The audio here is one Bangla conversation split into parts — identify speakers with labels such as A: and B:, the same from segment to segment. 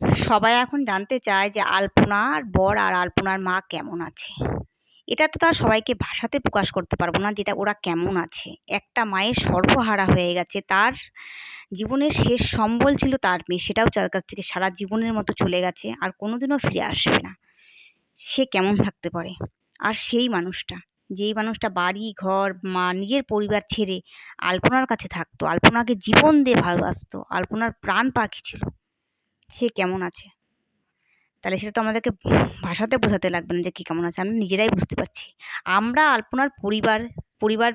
A: সবাই এখন জানতে চায় যে আলপনার বর আর আলপনার মা কেমন আছে। এটা তো তার সবাইকে ভাষাতে প্রকাশ করতে পারব না যেটা ওরা কেমন আছে। একটা মায়ের সর্বহারা হয়ে গেছে, তার জীবনের শেষ সম্বল ছিল তার মেয়ে, সেটাও তার কাছ থেকে সারা জীবনের মতো চলে গেছে, আর কোনোদিনও ফিরে আসবে না। সে কেমন থাকতে পারে? আর সেই মানুষটা, যেই মানুষটা বাড়ি, ঘর, মা, নিজের পরিবার ছেড়ে আলপনার কাছে থাকতো, আলপনাকে জীবন দিয়ে ভালোবাসতো, আলপনার প্রাণ পাখি ছিল। সে কেমন আছে? তাহলে সেটা তো আমাদেরকে ভাষাতে বোঝাতে লাগবে না যে কে কেমন আছে আমরা নিজেরাই বুঝতে পারছি। আমরা আলপনার পরিবার পরিবার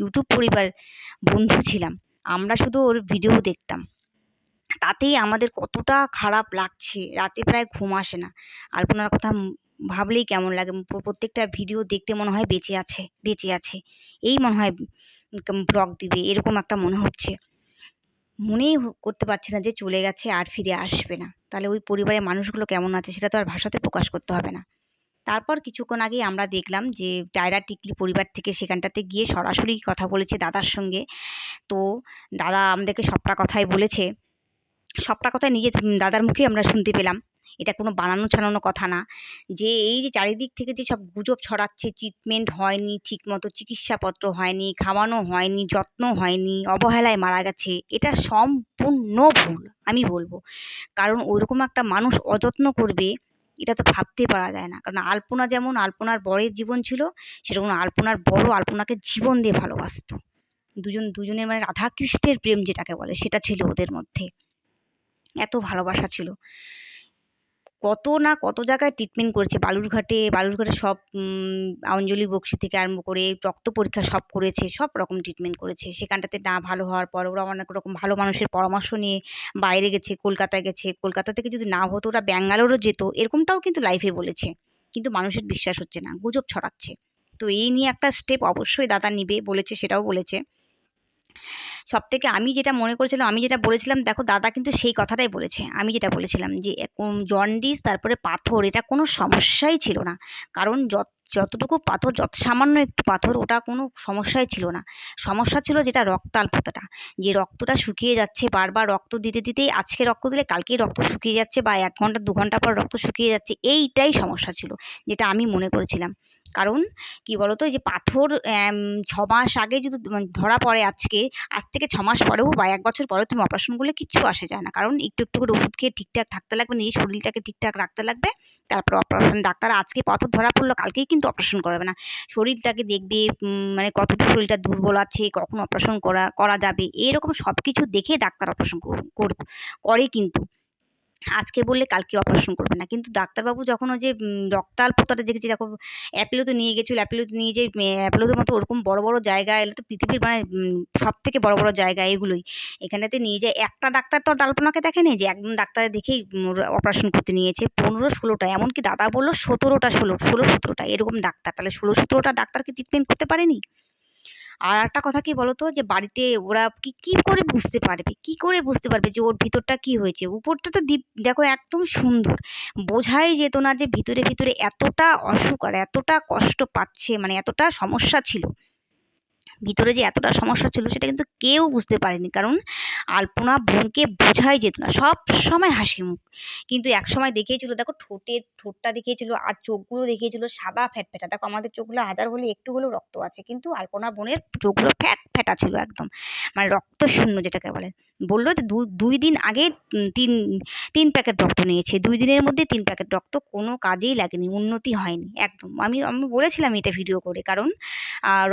A: ইউটিউব পরিবার বন্ধু ছিলাম। আমরা শুধু ওর ভিডিও দেখতাম। তাতেই আমাদের কতটা খারাপ লাগছে, রাতে প্রায় ঘুম আসে না। আলপনার কথা ভাবলেই কেমন লাগে প্রত্যেকটা ভিডিও দেখতে মনে হয় বেঁচে আছে বেঁচে আছে। এই মনে হয় ব্লগ দিবে, এরকম একটা মনে হচ্ছে। মনেই করতে পারছি না যে চলে গেছে আর ফিরে আসবে না। তাহলে ওই পরিবারের মানুষগুলো কেমন আছে সেটা তো আর ভাষাতে প্রকাশ করতে হবে না। তারপর কিছুক্ষণ আগেই আমরা দেখলাম যে টায়রা টিকলি পরিবার থেকে সেখানটাতে গিয়ে সরাসরি কথা বলেছে দাদার সঙ্গে। তো দাদা আমাদেরকে সবটা কথাই বলেছে। সবটা কথাই নিজে দাদার মুখেই আমরা শুনতে পেলাম। এটা কোনো বানানো ছানানো কথা না। যে এই যে চারিদিক থেকে যে সব গুজব ছড়াচ্ছে ট্রিটমেন্ট হয়নি, ঠিকমতো চিকিৎসাপত্র হয়নি, খাওয়ানো হয়নি, যত্ন হয়নি, অবহেলায় মারা গেছে, এটা সম্পূর্ণ ভুল, আমি বলব। কারণ ওইরকম একটা মানুষ অযত্ন করবে, এটা তো ভাবতে পারা যায় না। কারণ আলপনা যেমন আলপনার বরের জীবন ছিল, সেরকম আলপনার বড় আলপনাকে জীবন দিয়ে ভালোবাসতো। দুজন, দুজনের মানে রাধা কৃষ্ণের প্রেম যেটাকে বলে, সেটা ছিল ওদের মধ্যে। এত ভালোবাসা ছিল। কত না কত জায়গায় ট্রিটমেন্ট করেছে। বালুরঘাটে বালুরঘাটে সব অঞ্জলি বক্সি থেকে আরম্ভ করে, রক্ত পরীক্ষা সব করেছে, সব রকম ট্রিটমেন্ট করেছে। সেখানটাতে না ভালো হওয়ার পর ওরা অনেক রকম ভালো মানুষের পরামর্শ নিয়ে বাইরে গেছে, কলকাতায় গেছে। কলকাতা থেকে যদি না হতো ওরা ব্যাঙ্গালোরও যেত, এরকমটাও কিন্তু লাইভে বলেছে। কিন্তু মানুষের বিশ্বাস হচ্ছে না, গুজব ছড়াচ্ছে। তো এই নিয়ে একটা স্টেপ অবশ্যই দাদা নিবে বলেছে, সেটাও বলেছে। সব থেকে আমি যেটা মনে করেছিলাম, আমি যেটা বলেছিলাম, দেখো দাদা কিন্তু সেই কথাটাই বলেছে। আমি যেটা বলেছিলাম যে জন্ডিস তারপরে পাথর, এটা কোনো সমস্যাই ছিল না। কারণ যত, যতটুকু পাথর, যত সামান্য একটু পাথর, ওটা কোনো সমস্যাই ছিল না। সমস্যা ছিল যেটা রক্তাল্পতাটা যে রক্তটা শুকিয়ে যাচ্ছে, বারবার রক্ত দিতে দিতেই আজকে রক্ত দিলে কালকেই রক্ত শুকিয়ে যাচ্ছে বা এক ঘণ্টা, দু ঘণ্টা পর রক্ত শুকিয়ে যাচ্ছে, এইটাই সমস্যা ছিল, যেটা আমি মনে করেছিলাম। কারণ কি বলতো, এই যে পাথর ছ মাস আগে যদি ধরা পড়ে আজকে, আজ থেকে ছ মাস পরেও বা এক বছর পরেও তুমি অপারেশন করলে কিচ্ছু আসে যায় না। কারণ একটু একটু করে ওষুধ খেয়ে ঠিকঠাক থাকতে লাগবে, নিজের শরীরটাকে ঠিকঠাক রাখতে লাগবে, তারপর অপারেশন ডাক্তার আজকে পাথর ধরা পড়ল, কালকেই কিন্তু অপারেশন করবে না। শরীরটাকে দেখবে মানে কতটুকু শরীরটা দুর্বল আছে, কখন অপারেশন করা করা যাবে, এরকম সব কিছু দেখে ডাক্তার অপারেশন করে কিন্তু। আজকে বললে কালকে অপারেশন করবে না। কিন্তু ডাক্তারবাবু যখন ওই যে রক্তাল্পতাটা দেখেছি, দেখো অ্যাপেলোতে নিয়ে গেছিল অ্যাপেলোতে নিয়ে যেয়ে অ্যাপেলোদের মতো ওরকম বড় বড় জায়গা এগুলো তো পৃথিবীর মানে সব থেকে বড় বড় জায়গা এগুলোই। এখানেতে নিয়ে যায়, একটা ডাক্তার তো আলপনাকে দেখেনি যে, একজন ডাক্তার দেখেই অপারেশন করতে নিয়েছে পনেরো ষোলোটা, এমনকি দাদা বলল সতেরোটা, ষোলো ষোলো সতেরোটা, এরকম ডাক্তার। তাহলে ষোলো সতেরোটা ডাক্তারকে ট্রিটমেন্ট করতে পারেনি? আর একটা কথা কি বলতো? যে বাড়িতে ওরা কি কি করে বুঝতে পারবে? কি করে বুঝতে পারবে যে ওর ভিতরটা কি হয়েছে? উপরটা তো দীপ, দেখো একদম সুন্দর। বোঝাই যেত না যে ভিতরে ভিতরে এতটা অসুখ আর এতটা কষ্ট পাচ্ছে মানে এতটা সমস্যা ছিল। ভিতরে যে এতটা সমস্যা ছিল সেটা কিন্তু কেউ বুঝতে পারেনি। কারণ আলপনা বোনকে বোঝাই যেত না, সব সময় হাসি মুখ। কিন্তু এক সময় দেখিয়েছিল, দেখো ঠোঁটের ঠোঁটটা দেখিয়েছিল আর চোখগুলো দেখিয়েছিল সাদা ফ্যাট ফ্যাটা। দেখো আমাদের চোখগুলো হাজার হলে একটু হলেও রক্ত আছে, কিন্তু আলপনা বোনের চোখগুলো ফ্যাট ফ্যাটা ছিল একদম। মানে রক্ত শূন্য যেটাকে বলে। বলল যে দুই দিন আগে তিন তিন প্যাকেট রক্ত নিয়েছে, দুই দিনের মধ্যে তিন প্যাকেট রক্ত কোনো কাজেই লাগেনি, উন্নতি হয়নি, একদম। আমি আমি বলেছিলাম এটা ভিডিও করে, কারণ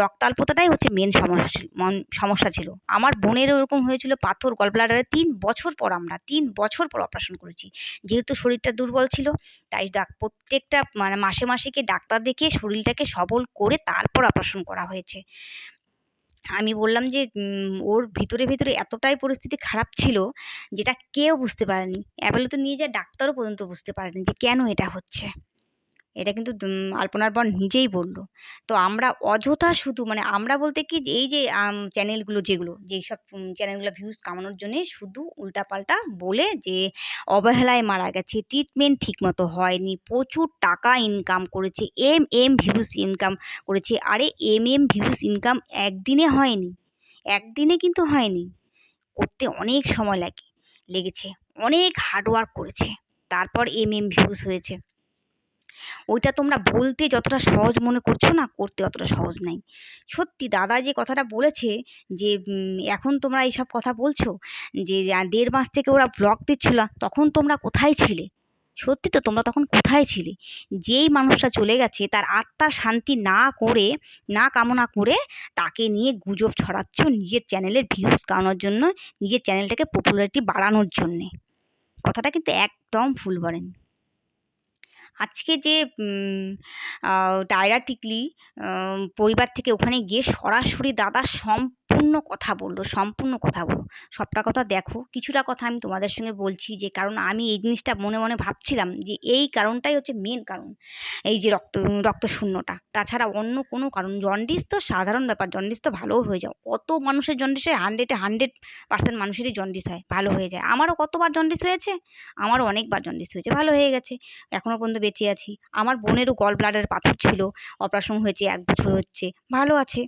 A: রক্তাল্পতাটাই হচ্ছে মেন সমস্যা সমস্যা ছিল। আমার বোনেরও ওরকম হয়েছিল পাথর গল ব্লাডারে তিন বছর পর আমরা, তিন বছর পর অপারেশন করেছি। যেহেতু শরীরটা দুর্বল ছিল, তাই ডাক, প্রত্যেকটা মানে মাসে মাসে গিয়ে ডাক্তার দেখিয়ে শরীরটাকে সবল করে তারপর অপারেশন করা হয়েছে। আমি বললাম যে ওর ভিতরে ভিতরে এতটাই পরিস্থিতি খারাপ ছিল যেটা কেউ বুঝতে পারেনি। অ্যাপেলোতে নিয়ে যায়, ডাক্তারও পর্যন্ত বুঝতে পারেনি যে কেন এটা হচ্ছে। এটা কিন্তু আলপনার বর নিজেই বলল। তো আমরা অযথা শুধু মানে আমরা বলতে কি এই যে চ্যানেলগুলো যেগুলো, যেই সব চ্যানেলগুলো ভিউজ কামানোর জন্যে শুধু উল্টাপাল্টা বলে যে, অবহেলায় মারা গেছে ট্রিটমেন্ট ঠিকমতো হয়নি, প্রচুর টাকা ইনকাম করেছে, এম এম ভিউজ ইনকাম করেছে, আরে এম এম ভিউজ ইনকাম একদিনে হয়নি, একদিনে কিন্তু হয়নি, করতে অনেক সময় লাগে, লেগেছে, অনেক হার্ডওয়ার্ক করেছে, তারপর এম এম ভিউজ হয়েছে। ওইটা তোমরা বলতে যতটা সহজ মনে করছ না, করতে অতটা সহজ নাই। সত্যি দাদা যে কথাটা বলেছে যে এখন তোমরা এইসব কথা বলছো যে দেড় মাস থেকে ওরা ব্লগ দিচ্ছিল, তখন তোমরা কোথায় ছিলে? সত্যি তো তোমরা তখন কোথায় ছিলে? যেই মানুষটা চলে গেছে, তার আত্মার শান্তি না করে, না কামনা করে তাকে নিয়ে গুজব ছড়াচ্ছ নিজের চ্যানেলের ভিউজ কামানোর জন্য, নিজের চ্যানেলটাকে পপুলারিটি বাড়ানোর জন্যে। কথাটা কিন্তু একদম ভুল বলেনি আজকে যে ডায়রাটিকলি পরিবার থেকে ওখানে গিয়ে সরাসরি দাদা সম্পূর্ণ কথা বলল, সম্পূর্ণ কথা বলল। সবটা কথা দেখো, কিছুটা কথা আমি তোমাদের সঙ্গে বলছি যে, কারণ আমি এই জিনিসটা মনে মনে ভাবছিলাম যে, এই কারণটাই হচ্ছে মেন কারণ, এই যে রক্ত রক্ত শূন্যটা তাছাড়া অন্য কোনো কারণ জন্ডিস তো সাধারণ ব্যাপার জন্ডিস তো ভালোও হয়ে যায়। কত মানুষের জন্ডিস হয় হান্ড্রেডে হান্ড্রেড পার্সেন্ট মানুষেরই জন্ডিস হয়, ভালো হয়ে যায়। আমারও কতবার জন্ডিস হয়েছে? আমারও অনেকবার জন্ডিস হয়েছে, ভালো হয়ে গেছে। এখনও পর্যন্ত বেঁচে আছি। আমার বোনেরও গল ব্লাডারে পাথর ছিল অপারেশন হয়েছে, এক বছর হচ্ছে, ভালো আছে।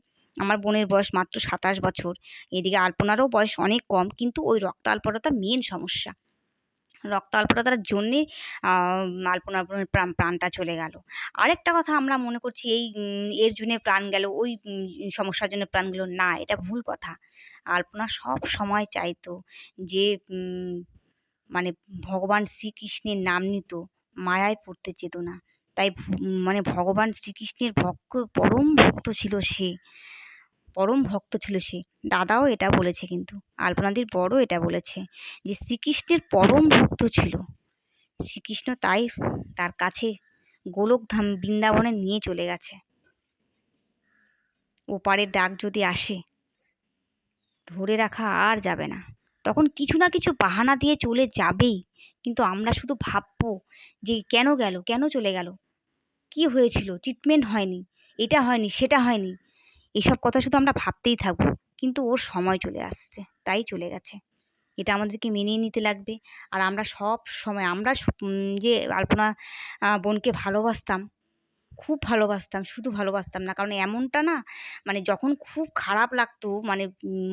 A: আমার বোনের বয়স মাত্র সাতাশ বছর। এদিকে আলপনারও বয়স অনেক কম, কিন্তু ওই রক্ত আল্পতা মেন সমস্যা। রক্ত আল্পতার জন্যে আলপনার প্রাণ প্রাণটা চলে গেল। আরেকটা কথা আমরা মনে করছি, এই এর জন্যে প্রাণ গেল, ওই সমস্যার জন্য প্রাণ গেল না, এটা ভুল কথা। আলপনা সব সময় চাইতো যে মানে ভগবান শ্রীকৃষ্ণের নাম নিত, মায়ায় পড়তে চেত না। তাই মানে ভগবান শ্রীকৃষ্ণের ভক্ত, পরম ভক্ত ছিল সে। পরম ভক্ত ছিল সে। দাদাও এটা বলেছে কিন্তু। আলপনাদির বড়ও এটা বলেছে যে, শ্রীকৃষ্ণের পরম ভক্ত ছিল। শ্রীকৃষ্ণ তাই তার কাছে গোলকধাম বৃন্দাবনে নিয়ে চলে গেছে। ওপারের ডাক যদি আসে, ধরে রাখা আর যাবে না। তখন কিছু না কিছু বাহানা দিয়ে চলে যাবেই। কিন্তু আমরা শুধু ভাববো যে, কেন গেল? কেন চলে গেল? কি হয়েছিল? ট্রিটমেন্ট হয়নি। এটা হয়নি, সেটা হয়নি। এসব কথা শুধু আমরা ভাবতেই থাকব, কিন্তু ওর সময় চলে আসছে, তাই চলে গেছে। এটা আমাদেরকে মেনেই নিতে লাগবে। আর আমরা সব সময়, আমরা যে আলপনা বোনকে ভালোবাসতাম, খুব ভালোবাসতাম, শুধু ভালোবাসতাম না, কারণ এমনটা না মানে যখন খুব খারাপ লাগতো মানে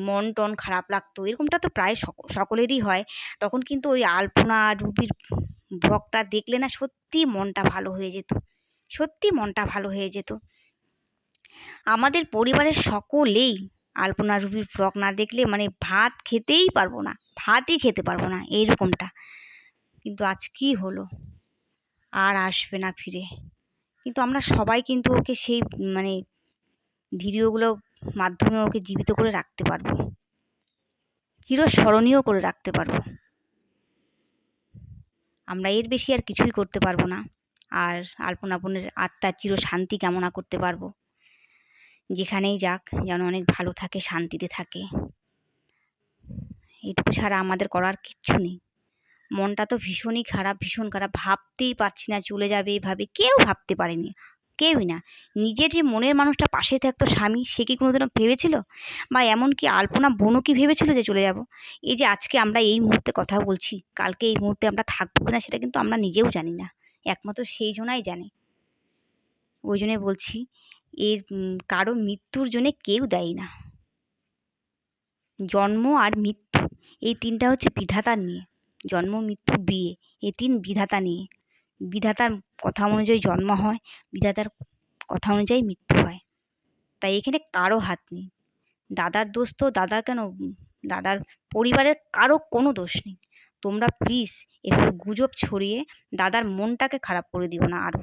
A: মন টন খারাপ লাগতো, এরকমটা তো প্রায় সকলেরই হয়, তখন কিন্তু ওই আলপনা, রুবির ব্লগটা দেখলে না সত্যি মনটা ভালো হয়ে যেত। সত্যি মনটা ভালো হয়ে যেত। আমাদের পরিবারের সকলেই আলপনা রুবির ব্লগ না দেখলে মানে ভাত খেতেই পারব না, ভাতই খেতে পারব না, এইরকমটা। কিন্তু আজ কি হলো? আর আসবে না ফিরে। কিন্তু আমরা সবাই কিন্তু ওকে সেই মানে ভিডিওগুলো মাধ্যমে ওকে জীবিত করে রাখতে পারব। চিরস্মরণীয় করে রাখতে পারব। আমরা এর বেশি আর কিছুই করতে পারব না। আর আলপনা বোনের আত্মার চির শান্তি কামনা করতে পারব। যেখানেই যাক, যেন অনেক ভালো থাকে, শান্তিতে থাকে। এটুকু ছাড়া আমাদের করার কিচ্ছু নেই। মনটা তো ভীষণই খারাপ, ভীষণ খারাপ। ভাবতেই পারছি না, চলে যাবে এভাবে। কেউ ভাবতে পারেনি, কেউই না। নিজের যে মনের মানুষটা পাশে থাকতো স্বামী, সে কি কোনোদিনও ভেবেছিল? বা এমনকি আলপনা বোনও কি ভেবেছিল যে চলে যাব? এই যে আজকে আমরা এই মুহূর্তে কথা বলছি, কালকে এই মুহূর্তে আমরা থাকব কিনা সেটা কিন্তু আমরা নিজেও জানি না। একমাত্র সেই জনাই জানে। ওই জন্যে বলছি এর কারও মৃত্যুর জন্যে কেউ দায়ী না। জন্ম আর মৃত্যু, এই তিনটা হচ্ছে বিধাতার নিয়ে। জন্ম, মৃত্যু, বিয়ে, এই তিন বিধাতা নিয়ে। বিধাতার কথা অনুযায়ী জন্ম হয়, বিধাতার কথা অনুযায়ী মৃত্যু হয়। তাই এখানে কারও হাত নেই। দাদার দোষ তো দাদা কেন, দাদার পরিবারের কারও কোনো দোষ নেই। তোমরা প্লিজ একটু গুজব ছড়িয়ে দাদার মনটাকে খারাপ করে দিও না আরও